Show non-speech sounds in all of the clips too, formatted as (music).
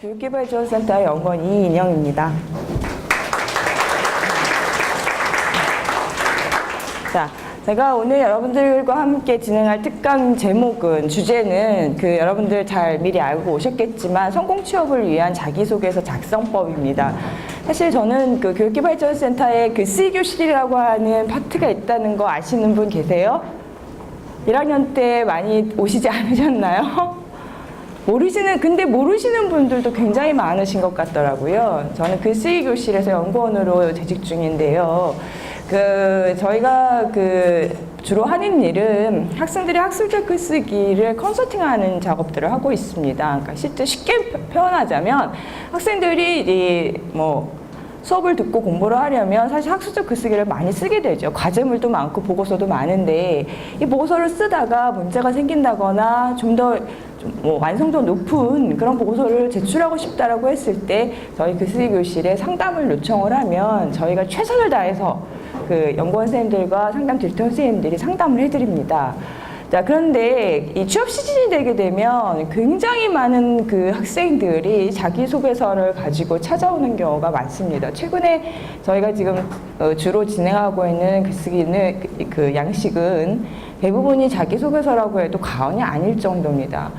교육개발 지원센터 연구원 이인영입니다. 자, 제가 오늘 여러분들과 함께 진행할 특강 제목은 주제는 그 여러분들 잘 미리 알고 오셨겠지만 성공 취업을 위한 자기소개서 작성법입니다. 사실 저는 그 교육개발지원센터에 그 C교실이라고 하는 파트가 있다는 거 아시는 분 계세요? 1학년 때 많이 오시지 않으셨나요? 모르시는 근데 모르시는 분들도 굉장히 많으신 것 같더라고요. 저는 그 수의 교실에서 연구원으로 재직 중인데요. 그 저희가 그 주로 하는 일은 학생들이 학술적 글쓰기를 컨설팅하는 작업들을 하고 있습니다. 그러니까 실제 쉽게 표현하자면 학생들이 이뭐 수업을 듣고 공부를 하려면 사실 학술적 글쓰기를 많이 쓰게 되죠. 과제물도 많고 보고서도 많은데 이 보고서를 쓰다가 문제가 생긴다거나 좀 더 뭐 완성도 높은 그런 보고서를 제출하고 싶다라고 했을 때 저희 글쓰기 교실에 상담을 요청을 하면 저희가 최선을 다해서 그 연구원 선생님들과 상담 딜터 선생님들이 상담을 해드립니다. 자, 그런데 이 취업 시즌이 되게 되면 굉장히 많은 그 학생들이 자기소개서를 가지고 찾아오는 경우가 많습니다. 최근에 저희가 지금 어, 주로 진행하고 있는 글쓰기는 그- 그 양식은 대부분이 자기소개서라고 해도 과언이 아닐 정도입니다.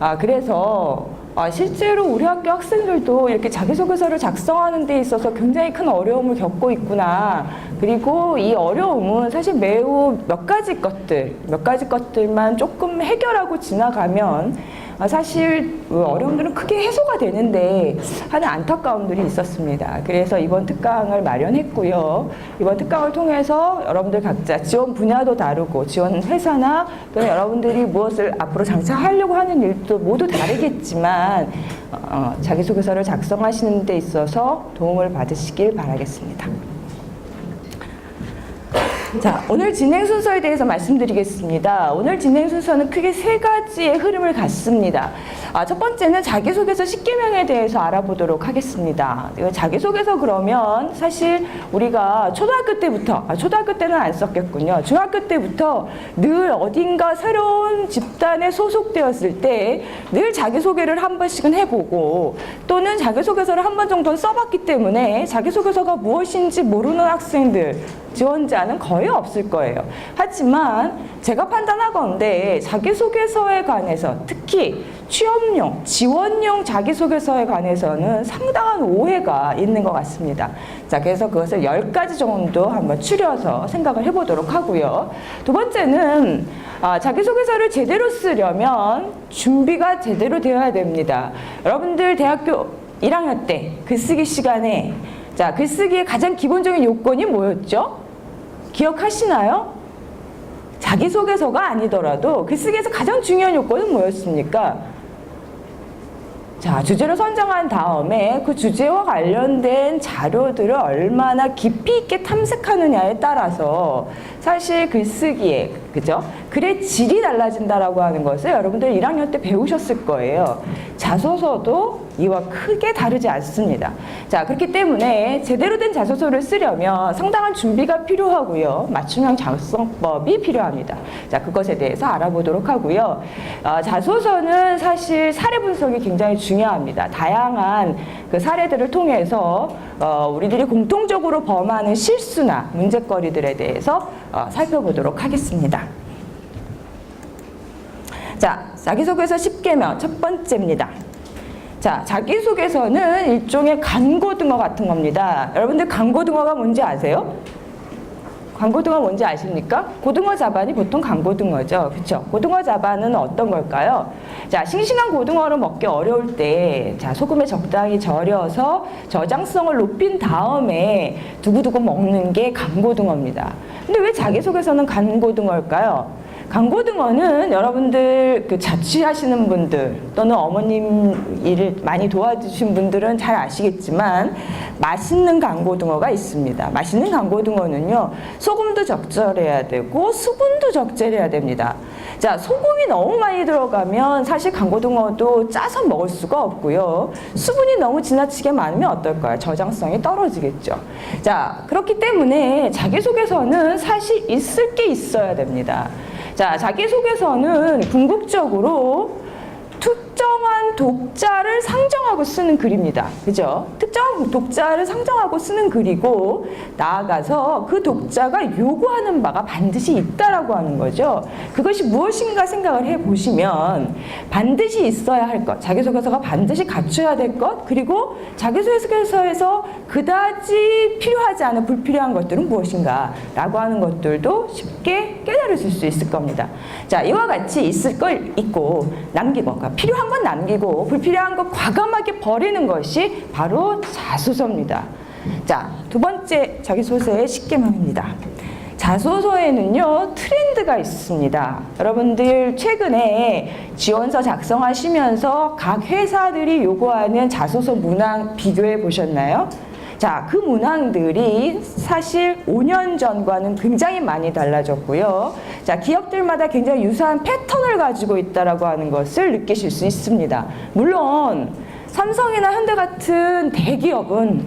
아, 그래서 아, 실제로 우리 학교 학생들도 이렇게 자기소개서를 작성하는 데 있어서 굉장히 큰 어려움을 겪고 있구나. 그리고 이 어려움은 사실 매우 몇 가지 것들, 몇 가지 것들만 조금 해결하고 지나가면 아, 사실 그 어려움들은 크게 해소가 되는데 하는 안타까움들이 있었습니다. 그래서 이번 특강을 마련했고요. 이번 특강을 통해서 여러분들 각자 지원 분야도 다르고 지원 회사나 또는 여러분들이 무엇을 앞으로 장차하려고 하는 일도 모두 다르겠지만 어, 자기소개서를 작성하시는 데 있어서 도움을 받으시길 바라겠습니다. 자, 오늘 진행 순서에 대해서 말씀드리겠습니다. 오늘 진행 순서는 크게 세 가지의 흐름을 갖습니다. 아, 첫 번째는 자기소개서 10개명에 대해서 알아보도록 하겠습니다. 자기소개서 그러면 사실 우리가 초등학교 때부터, 아, 초등학교 때는 안 썼겠군요. 중학교 때부터 늘 어딘가 새로운 집단에 소속되었을 때 늘 자기소개를 한 번씩은 해보고 또는 자기소개서를 한 번 정도는 써봤기 때문에 자기소개서가 무엇인지 모르는 학생들, 지원자는 거의 없을 거예요. 하지만 제가 판단하건대 자기소개서에 관해서 특히 취업용, 지원용 자기소개서에 관해서는 상당한 오해가 있는 것 같습니다. 자, 그래서 그것을 10가지 정도 한번 추려서 생각을 해보도록 하고요. 두 번째는 아, 자기소개서를 제대로 쓰려면 준비가 제대로 되어야 됩니다. 여러분들 대학교 1학년 때 글쓰기 시간에 자, 글쓰기의 가장 기본적인 요건이 뭐였죠? 기억하시나요? 자기소개서가 아니더라도 글쓰기에서 가장 중요한 요건은 뭐였습니까? 자, 주제를 선정한 다음에 그 주제와 관련된 자료들을 얼마나 깊이 있게 탐색하느냐에 따라서 사실 글쓰기에, 그죠? 글의 질이 달라진다라고 하는 것을 여러분들 1학년 때 배우셨을 거예요. 자소서도 이와 크게 다르지 않습니다. 자, 그렇기 때문에 제대로 된 자소서를 쓰려면 상당한 준비가 필요하고요. 맞춤형 작성법이 필요합니다. 자, 그것에 대해서 알아보도록 하고요. 어, 자소서는 사실 사례 분석이 굉장히 중요합니다. 다양한 그 사례들을 통해서 어, 우리들이 공통적으로 범하는 실수나 문제거리들에 대해서 어, 살펴보도록 하겠습니다. 자, 자기소개서 10개면 첫 번째입니다. 자, 자기소개서는 일종의 간고등어 같은 겁니다. 여러분들 간고등어가 뭔지 아세요? 간고등어 뭔지 아십니까? 고등어 자반이 보통 간고등어죠. 그렇죠? 고등어 자반은 어떤 걸까요? 자, 싱싱한 고등어를 먹기 어려울 때 자, 소금에 적당히 절여서 저장성을 높인 다음에 두고두고 먹는 게 간고등어입니다. 근데 왜 자기소개서는 간고등어일까요? 강고등어는 여러분들 그 자취하시는 분들 또는 어머님 일을 많이 도와주신 분들은 잘 아시겠지만 맛있는 강고등어가 있습니다. 맛있는 강고등어는요 소금도 적절해야 되고 수분도 적절해야 됩니다. 자 소금이 너무 많이 들어가면 사실 강고등어도 짜서 먹을 수가 없고요. 수분이 너무 지나치게 많으면 어떨까요? 저장성이 떨어지겠죠. 자 그렇기 때문에 자기소개서는 사실 있을 게 있어야 됩니다. 자, 자기소개서는 궁극적으로 특정한 독자를 상정하고 쓰는 글입니다. 그죠? 특정한 독자를 상정하고 쓰는 글이고 나아가서 그 독자가 요구하는 바가 반드시 있다라고 하는 거죠. 그것이 무엇인가 생각을 해 보시면 반드시 있어야 할 것, 자기소개서가 반드시 갖춰야 될 것, 그리고 자기소개서에서 그다지 필요하지 않은 불필요한 것들은 무엇인가라고 하는 것들도 쉽게 깨달으실 수 있을 겁니다. 자, 이와 같이 있을 걸 있고 남기고 그러니까 필요한 건 남기고 불필요한 것 과감하게 버리는 것이 바로 자 소서입니다. 자, 두 번째 자기소개서의 십계명입니다. 자소서에는요 트렌드가 있습니다. 여러분들 최근에 지원서 작성하시면서 각 회사들이 요구하는 자소서 문항 비교해 보셨나요? 자, 그 문항들이 사실 5년 전과는 굉장히 많이 달라졌고요. 자, 기업들마다 굉장히 유사한 패턴을 가지고 있다라고 하는 것을 느끼실 수 있습니다. 물론 삼성이나 현대 같은 대기업은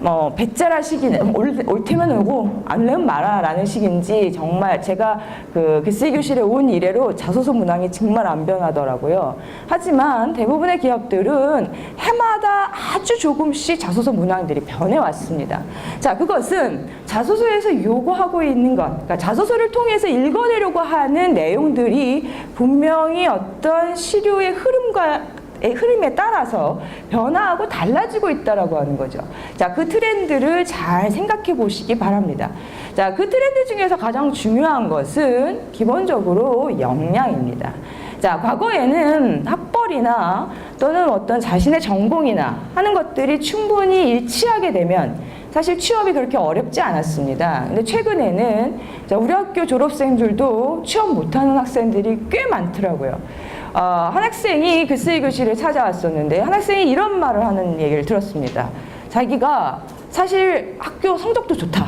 뭐 배짜라 시기는 올, 올 테면 오고 안 오면 마라라는 식인지 정말 제가 그 글쓰기 교실에 온 이래로 자소서 문항이 정말 안 변하더라고요. 하지만 대부분의 기업들은 해마다 아주 조금씩 자소서 문항들이 변해왔습니다. 자, 그것은 자소서에서 요구하고 있는 것, 그러니까 자소서를 통해서 읽어내려고 하는 내용들이 분명히 어떤 시류의 흐름과 의 흐름에 따라서 변화하고 달라지고 있다라고 하는 거죠. 자, 그 트렌드를 잘 생각해 보시기 바랍니다. 자, 그 트렌드 중에서 가장 중요한 것은 기본적으로 역량입니다. 자, 과거에는 학벌이나 또는 어떤 자신의 전공이나 하는 것들이 충분히 일치하게 되면 사실 취업이 그렇게 어렵지 않았습니다. 근데 최근에는 자, 우리 학교 졸업생들도 취업 못하는 학생들이 꽤 많더라고요. 어, 한 학생이 글쓰기 교실에 찾아왔었는데 한 학생이 이런 말을 하는 얘기를 들었습니다. 자기가 사실 학교 성적도 좋다.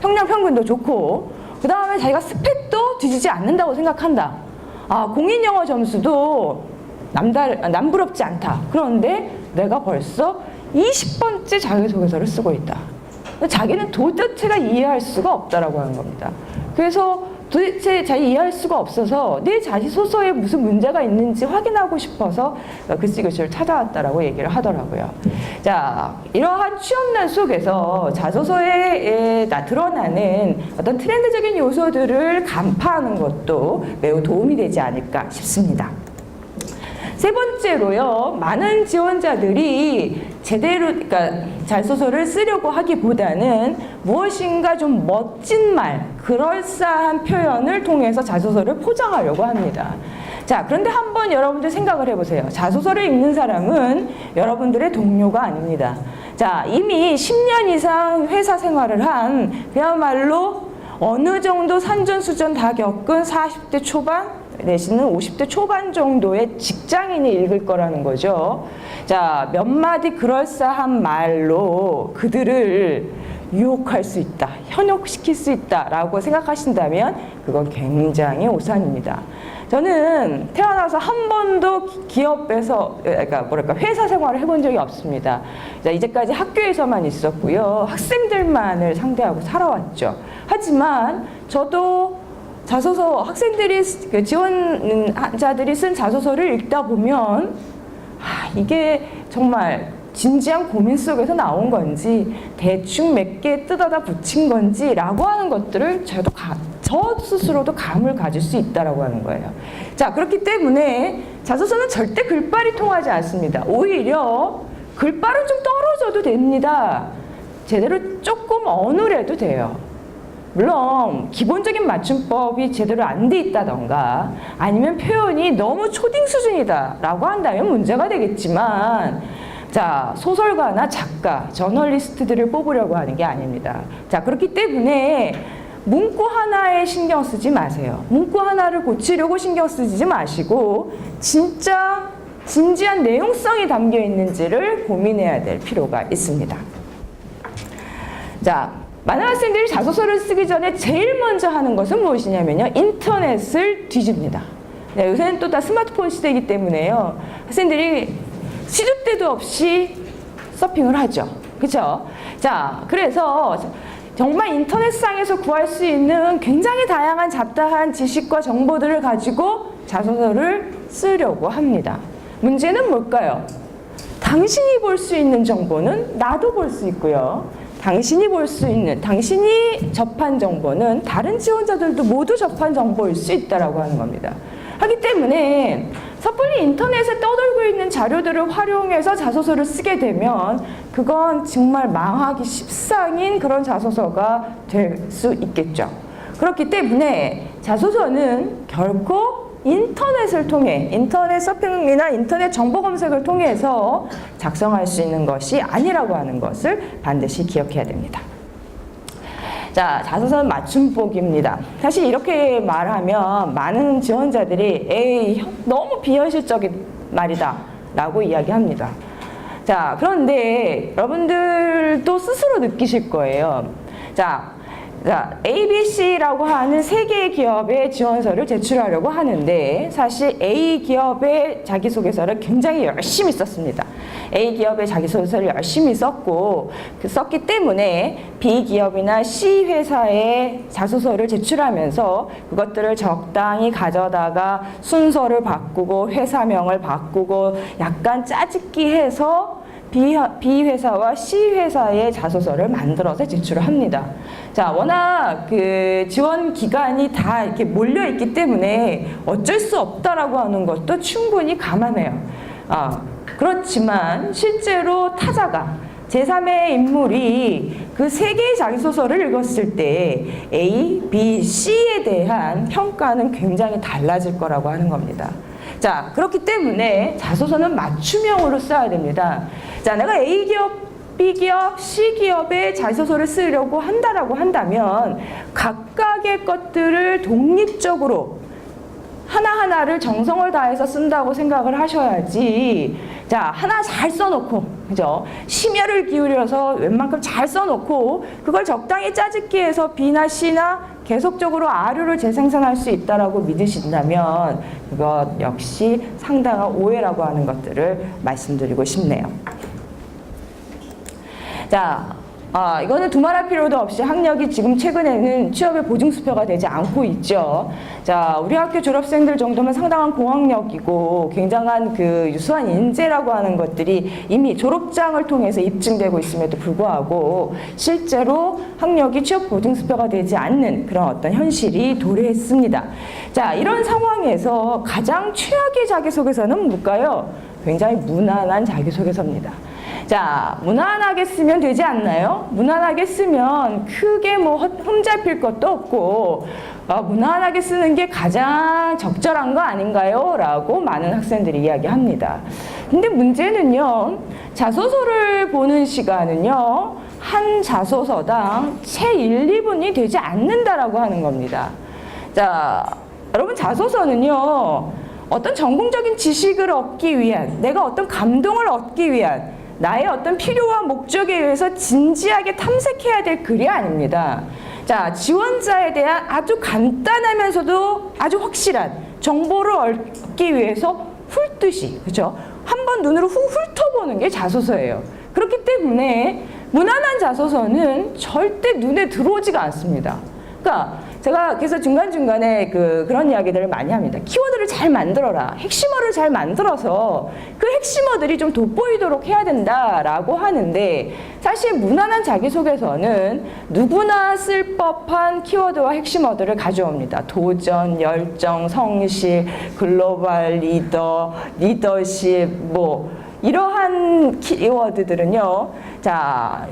평량 평균도 좋고 그 다음에 자기가 스펙도 뒤지지 않는다고 생각한다. 아 공인 영어 점수도 남달 남부럽지 않다. 그런데 내가 벌써 20번째 자기소개서를 쓰고 있다. 자기는 도대체가 이해할 수가 없다라고 하는 겁니다. 그래서 도대체 잘 이해할 수가 없어서 내 자기소서에 무슨 문제가 있는지 확인하고 싶어서 글쓰기 교실을 찾아왔다라고 얘기를 하더라고요. 자, 이러한 취업난 속에서 자소서에 나 드러나는 어떤 트렌드적인 요소들을 간파하는 것도 매우 도움이 되지 않을까 싶습니다. 세 번째로요, 많은 지원자들이 제대로, 그러니까 자소서를 쓰려고 하기보다는 무엇인가 좀 멋진 말, 그럴싸한 표현을 통해서 자소서를 포장하려고 합니다. 자, 그런데 한번 여러분들 생각을 해보세요. 자소서를 읽는 사람은 여러분들의 동료가 아닙니다. 자, 이미 10년 이상 회사 생활을 한 그야말로 어느 정도 산전수전 다 겪은 40대 초반 내지는 50대 초반 정도의 직장인이 읽을 거라는 거죠. 자, 몇 마디 그럴싸한 말로 그들을 유혹할 수 있다, 현혹시킬 수 있다라고 생각하신다면 그건 굉장히 오산입니다. 저는 태어나서 한 번도 기업에서, 그러니까 뭐랄까, 회사 생활을 해본 적이 없습니다. 자, 이제까지 학교에서만 있었고요. 학생들만을 상대하고 살아왔죠. 하지만 저도 자소서 학생들이 그 지원자들이 쓴 자소서를 읽다 보면 아, 이게 정말 진지한 고민 속에서 나온 건지 대충 몇 개 뜯어다 붙인 건지라고 하는 것들을 저도 가, 저 스스로도 감을 가질 수 있다라고 하는 거예요. 자 그렇기 때문에 자소서는 절대 글빨이 통하지 않습니다. 오히려 글빨은 좀 떨어져도 됩니다. 제대로 조금 어눌해도 돼요. 물론 기본적인 맞춤법이 제대로 안 돼 있다던가 아니면 표현이 너무 초딩 수준이다 라고 한다면 문제가 되겠지만 자 소설가나 작가, 저널리스트들을 뽑으려고 하는 게 아닙니다. 자 그렇기 때문에 문구 하나에 신경 쓰지 마세요. 문구 하나를 고치려고 신경 쓰지 마시고 진짜 진지한 내용성이 담겨 있는지를 고민해야 될 필요가 있습니다. 자, 많은 학생들이 자소서를 쓰기 전에 제일 먼저 하는 것은 무엇이냐면요. 인터넷을 뒤집니다. 네, 요새는 또 다 스마트폰 시대이기 때문에요. 학생들이 시도 때도 없이 서핑을 하죠. 그렇죠? 자, 그래서 정말 인터넷상에서 구할 수 있는 굉장히 다양한 잡다한 지식과 정보들을 가지고 자소서를 쓰려고 합니다. 문제는 뭘까요? 당신이 볼 수 있는 정보는 나도 볼 수 있고요. 당신이 볼 수 있는, 당신이 접한 정보는 다른 지원자들도 모두 접한 정보일 수 있다라고 하는 겁니다. 하기 때문에 섣불리 인터넷에 떠돌고 있는 자료들을 활용해서 자소서를 쓰게 되면 그건 정말 망하기 십상인 그런 자소서가 될 수 있겠죠. 그렇기 때문에 자소서는 결코 인터넷을 통해 인터넷 서핑이나 인터넷 정보 검색을 통해서 작성할 수 있는 것이 아니라고 하는 것을 반드시 기억해야 됩니다. 자, 자소서는 맞춤법입니다. 사실 이렇게 말하면 많은 지원자들이 에이, 형, 너무 비현실적인 말이다 라고 이야기합니다. 자, 그런데 여러분들도 스스로 느끼실 거예요. 자, 자, ABC라고 하는 세 개의 기업의 지원서를 제출하려고 하는데 사실 A 기업의 자기소개서를 굉장히 열심히 썼습니다. A 기업의 자기소개서를 열심히 썼고 그 썼기 때문에 B 기업이나 C 회사의 자소서를 제출하면서 그것들을 적당히 가져다가 순서를 바꾸고 회사명을 바꾸고 약간 짜집기 해서 B, 회사와 C 회사의 자소서를 만들어서 제출을 합니다. 자, 워낙 그 지원 기간이 다 이렇게 몰려 있기 때문에 어쩔 수 없다라고 하는 것도 충분히 감안해요. 아, 그렇지만 실제로 타자가 제3의 인물이 그 세 개의 자기소설을 읽었을 때 A, B, C에 대한 평가는 굉장히 달라질 거라고 하는 겁니다. 자, 그렇기 때문에 자소서는 맞춤형으로 써야 됩니다. 자, 내가 A 기업, B 기업, C 기업의 자소서를 쓰려고 한다라고 한다면 각각의 것들을 독립적으로 하나하나를 정성을 다해서 쓴다고 생각을 하셔야지. 자, 하나 잘 써놓고, 그죠? 심혈을 기울여서 웬만큼 잘 써놓고, 그걸 적당히 짜집기 해서 B나 C나 계속적으로 아류를 재생산할 수 있다라고 믿으신다면, 그것 역시 상당한 오해라고 하는 것들을 말씀드리고 싶네요. 자, 아, 이거는 두말할 필요도 없이 학력이 지금 최근에는 취업의 보증수표가 되지 않고 있죠. 자, 우리 학교 졸업생들 정도면 상당한 고학력이고 굉장한 그 유수한 인재라고 하는 것들이 이미 졸업장을 통해서 입증되고 있음에도 불구하고 실제로 학력이 취업 보증수표가 되지 않는 그런 어떤 현실이 도래했습니다. 자, 이런 상황에서 가장 최악의 자기소개서는 뭘까요? 굉장히 무난한 자기소개서입니다. 자, 무난하게 쓰면 되지 않나요? 무난하게 쓰면 크게 뭐 흠잡힐 것도 없고, 어, 무난하게 쓰는 게 가장 적절한 거 아닌가요? 라고 많은 학생들이 이야기합니다. 근데 문제는요, 자소서를 보는 시간은요, 한 자소서당 채 1, 2분이 되지 않는다라고 하는 겁니다. 자, 여러분 자소서는요, 어떤 전공적인 지식을 얻기 위한, 내가 어떤 감동을 얻기 위한, 나의 어떤 필요와 목적에 의해서 진지하게 탐색해야 될 글이 아닙니다. 자, 지원자에 대한 아주 간단하면서도 아주 확실한 정보를 얻기 위해서 훑듯이, 그죠? 한 번 눈으로 후 훑어보는 게 자소서예요. 그렇기 때문에 무난한 자소서는 절대 눈에 들어오지가 않습니다. 그러니까 제가 그래서 중간중간에 그, 그런 이야기들을 많이 합니다. 키워드를 잘 만들어라. 핵심어를 잘 만들어서 그 핵심어들이 좀 돋보이도록 해야 된다라고 하는데 사실 무난한 자기소개서는 누구나 쓸 법한 키워드와 핵심어들을 가져옵니다. 도전, 열정, 성실, 글로벌 리더, 리더십, 뭐, 이러한 키워드들은요, 자,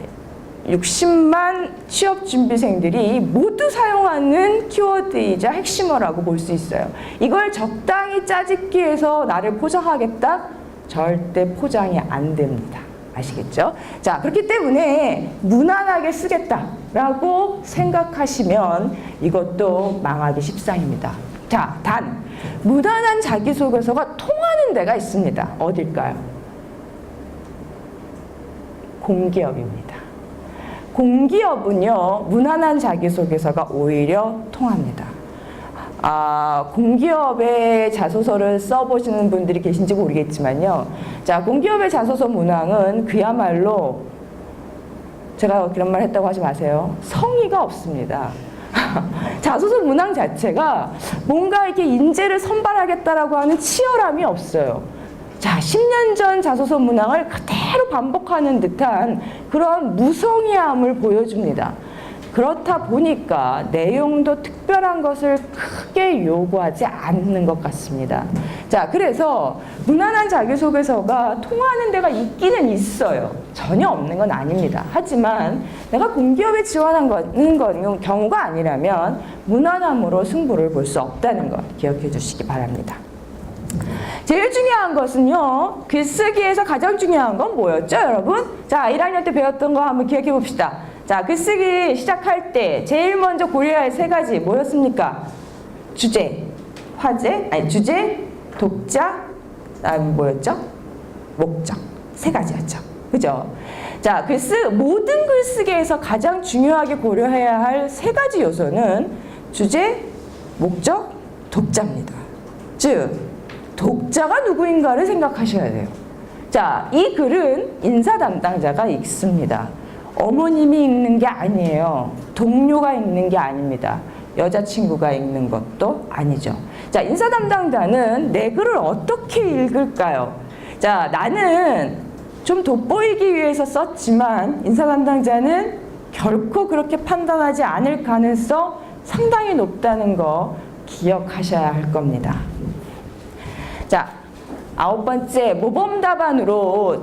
60만 취업 준비생들이 모두 사용하는 키워드이자 핵심어라고 볼 수 있어요. 이걸 적당히 짜집기 해서 나를 포장하겠다? 절대 포장이 안 됩니다. 아시겠죠? 자, 그렇기 때문에 무난하게 쓰겠다라고 생각하시면 이것도 망하기 십상입니다. 자, 단, 무난한 자기소개서가 통하는 데가 있습니다. 어딜까요? 공기업입니다. 공기업은요, 무난한 자기소개서가 오히려 통합니다. 아, 공기업의 자소서를 써보시는 분들이 계신지 모르겠지만요. 자, 공기업의 자소서 문항은 그야말로 제가 그런 말 했다고 하지 마세요. 성의가 없습니다. (laughs) 자소서 문항 자체가 뭔가 이렇게 인재를 선발하겠다라고 하는 치열함이 없어요. 자, 10년 전 자소서 문항을 그대로 반복하는 듯한 그런 무성의함을 보여줍니다. 그렇다 보니까 내용도 특별한 것을 크게 요구하지 않는 것 같습니다. 자, 그래서 무난한 자기소개서가 통하는 데가 있기는 있어요. 전혀 없는 건 아닙니다. 하지만 내가 공기업에 지원한 거는 건 경우가 아니라면 무난함으로 승부를 볼 수 없다는 것 기억해 주시기 바랍니다. 제일 중요한 것은요, 글쓰기에서 가장 중요한 건 뭐였죠, 여러분? 자, 1학년 때 배웠던 거 한번 기억해 봅시다. 자, 글쓰기 시작할 때 제일 먼저 고려해야 할 세 가지 뭐였습니까? 주제, 화제, 아니, 주제, 독자, 다음 뭐였죠? 목적. 세 가지였죠. 그죠? 자, 글쓰, 모든 글쓰기에서 가장 중요하게 고려해야 할 세 가지 요소는 주제, 목적, 독자입니다. 즉, 독자가 누구인가를 생각하셔야 돼요. 자, 이 글은 인사 담당자가 읽습니다. 어머님이 읽는 게 아니에요. 동료가 읽는 게 아닙니다. 여자친구가 읽는 것도 아니죠. 자, 인사 담당자는 내 글을 어떻게 읽을까요? 자, 나는 좀 돋보이기 위해서 썼지만 인사 담당자는 결코 그렇게 판단하지 않을 가능성 상당히 높다는 거 기억하셔야 할 겁니다. 자, 아홉 번째 모범 답안으로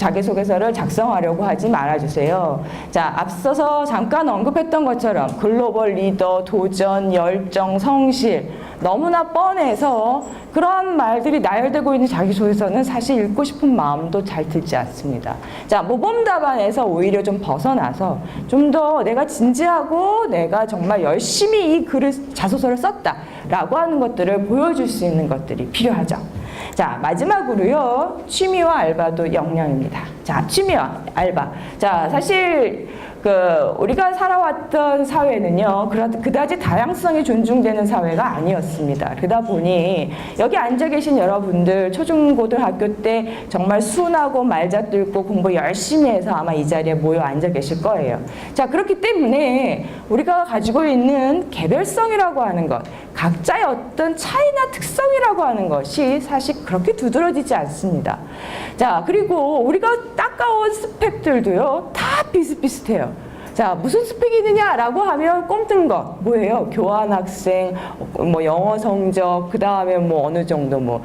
자기소개서를 작성하려고 하지 말아주세요. 자, 앞서서 잠깐 언급했던 것처럼 글로벌 리더, 도전, 열정, 성실 너무나 뻔해서 그런 말들이 나열되고 있는 자기소개서는 사실 읽고 싶은 마음도 잘 들지 않습니다. 자, 모범 답안에서 오히려 좀 벗어나서 좀 더 내가 진지하고 내가 정말 열심히 이 글을 자소서를 썼다라고 하는 것들을 보여줄 수 있는 것들이 필요하죠. 자, 마지막으로요. 취미와 알바도 역량입니다. 자, 취미와 알바. 자, 사실 그 우리가 살아왔던 사회는요. 그다지 다양성이 존중되는 사회가 아니었습니다. 그러다 보니 여기 앉아 계신 여러분들 초중고등학교 때 정말 순하고 말잣들고 공부 열심히 해서 아마 이 자리에 모여 앉아 계실 거예요. 자, 그렇기 때문에 우리가 가지고 있는 개별성이라고 하는 것, 각자의 어떤 차이나 특성이라고 하는 것이 사실 그렇게 두드러지지 않습니다. 자, 그리고 우리가 닦아온 스펙들도요, 다 비슷비슷해요. 자, 무슨 스펙이 있느냐라고 하면 꼼뜬 것, 뭐예요? 교환 학생, 어, 뭐 영어 성적, 그 다음에 뭐 어느 정도 뭐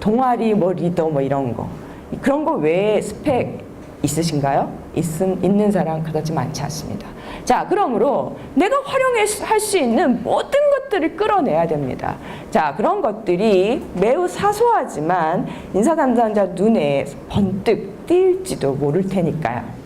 동아리, 뭐 리더, 뭐 이런 거. 그런 거 외에 스펙 있으신가요? 있음, 있는 사람 그다지 많지 않습니다. 자, 그러므로 내가 활용할 수 있는 모든 것들을 끌어내야 됩니다. 자, 그런 것들이 매우 사소하지만 인사 담당자 눈에 번뜩 띌지도 모를 테니까요.